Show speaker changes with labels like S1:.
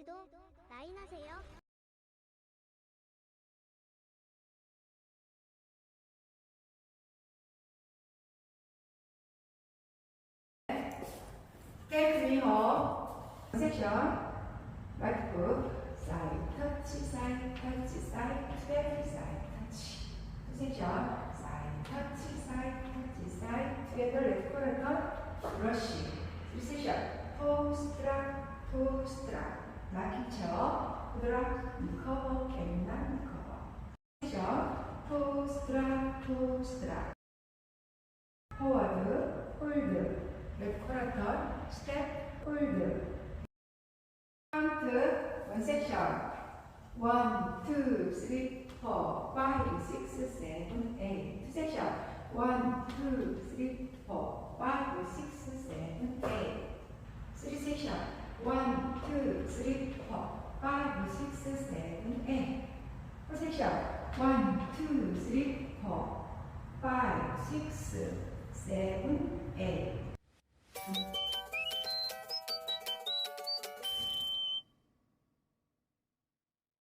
S1: 오늘도 라인하세요.
S2: Take me home. Section. Right foot. Side touch. Side touch. Side very side touch. Section. Side touch. Side touch. Side together. Left corner. Rushing. Section. Post strap. Post strap. 마키쳐 드랍 미커버 갱난커버포지 포스트라 포스트라 포워드 홀드 랩코라터 스텝 홀드 카운트 원세션 원, 투, 쓰리, 포, 파이브, 식스, 세븐, 에잇 투 섹션 원, 투, 쓰리, 포, 파이브 three, four, five, six, seven, eight. Position. One, two, three, four, five, six, seven, eight.